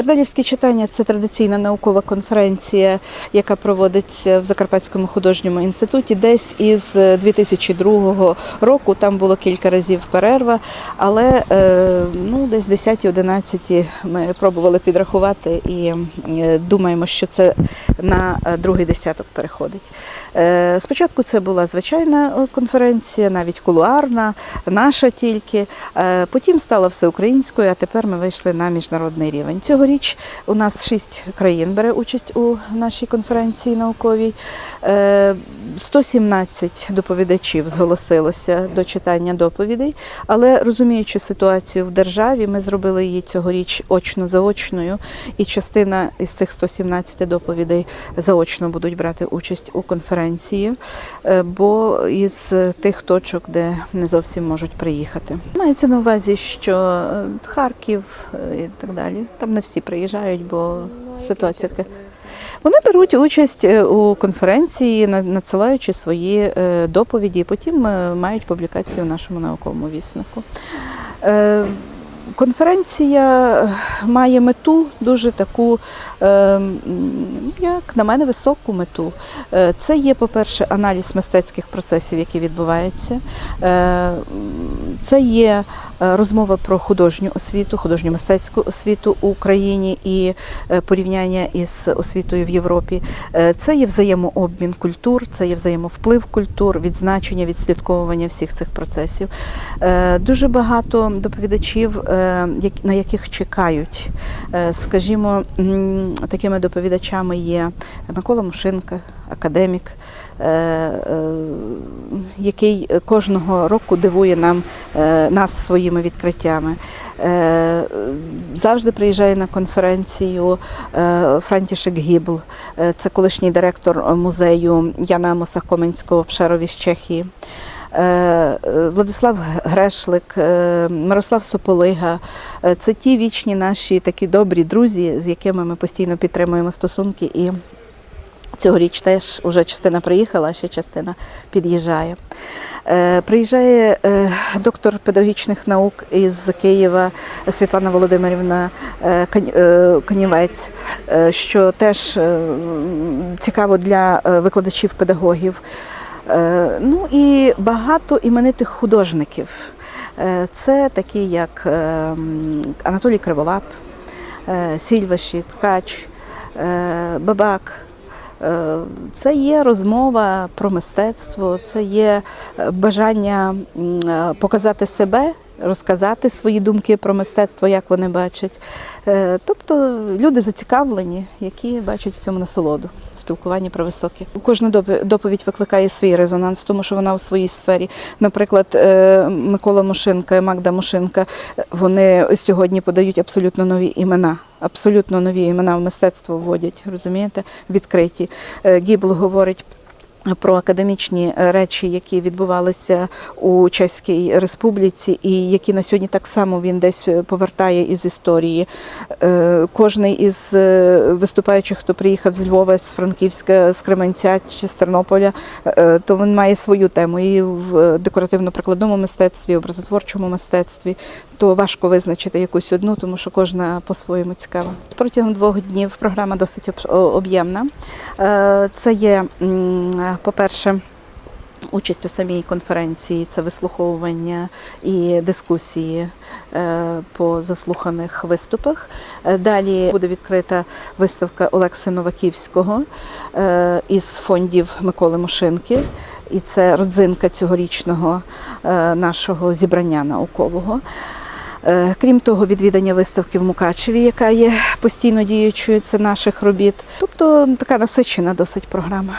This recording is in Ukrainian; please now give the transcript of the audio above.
Ердалівські читання це традиційна наукова конференція, яка проводиться в Закарпатському художньому інституті. Десь із 2002 року там було кілька разів перерва, але е, ну, десь 10-11 ми пробували підрахувати і е, думаємо, що це на е, другий десяток переходить. Е, Спочатку це була звичайна е, конференція, навіть кулуарна, наша тільки. Е, Потім стала всеукраїнською, а тепер ми вийшли на міжнародний рівень. Цьогоріч у нас шість країн бере участь у нашій конференції науковій. Е, 117 доповідачів зголосилося до читання доповідей, але розуміючи ситуацію в державі, ми зробили її цьогоріч очно-заочною, і частина із цих 117 доповідей заочно будуть брати участь у конференції, е, бо із тих точок, де не зовсім можуть приїхати. Мається на увазі, що е, Харків е, і так далі. Там не всі приїжджають, бо ситуація така. Вони беруть участь е, у конференції, на- надсилаючи свої е, доповіді, потім е, мають публікацію в нашому науковому віснику. Конференція е, має мету дуже таку, е, як на мене, високу мету. Е, Це є, по-перше, аналіз мистецьких процесів, які відбуваються. Це є розмова про художню освіту, художню мистецьку освіту у Україні і порівняння із освітою в Європі. Це є взаємообмін культур, це є взаємовплив культур, відзначення, відслідковування всіх цих процесів. Дуже багато доповідачів, на яких чекають. Е, Скажімо, такими доповідачами є Микола Мушинка, академік, е, е, який кожного року дивує нам е, нас своїми відкриттями. Е, Завжди приїжджає на конференцію е, Франтішек Гібл, Е, це колишній директор музею Яна Амоса Коменського в Пшерові з Чехії. Е, е, Владислав Грешлик, е, Мирослав Сополига це ті вічні наші такі добрі друзі, з якими ми постійно підтримуємо стосунки. І цьогоріч теж вже частина приїхала, а ще частина під'їжджає. Приїжджає доктор педагогічних наук із Києва Світлана Володимирівна Канівець, що теж цікаво для викладачів педагогів. Е, Ну і багато іменитих художників. Е, Це такі, як е, Анатолій Криволап, е, Сільваші, Ткач, е, Бабак. Е, Це є розмова про мистецтво, це є е, бажання е, показати себе, розказати свої думки про мистецтво, як вони бачать. Е, Тобто люди зацікавлені, які бачать в цьому насолоду в спілкуванні про високі. Кожна доповідь викликає свій резонанс, тому що вона у своїй сфері. Наприклад, е, Микола Мушинка і Магда Мушинка е, вони сьогодні подають абсолютно нові імена. Абсолютно нові імена в мистецтво вводять, розумієте, відкриті. Е, Гібл говорить про академічні е, речі, які відбувалися у Чеській Республіці, і які на сьогодні так само він десь е, повертає із історії. Е, Кожний із виступаючих, хто приїхав з Львова, з Франківська, з Кременця чи з Тернополя, то він має свою тему і в декоративно-прикладному мистецтві, образотворчому мистецтві. То важко визначити якусь одну, тому що кожна по-своєму цікава. Протягом двох днів програма досить об'ємна. Це є, по-перше, Участь у самій конференції це вислуховування і дискусії е, по заслуханих виступах. Е, Далі буде відкрита виставка Олекси Новаківського е, із фондів Миколи Мошинки, і це родзинка цьогорічного нашого зібрання наукового. Крім того, відвідання виставки в Мукачеві, яка є постійно діючою, це наших робіт. Тобто така насичена досить програма.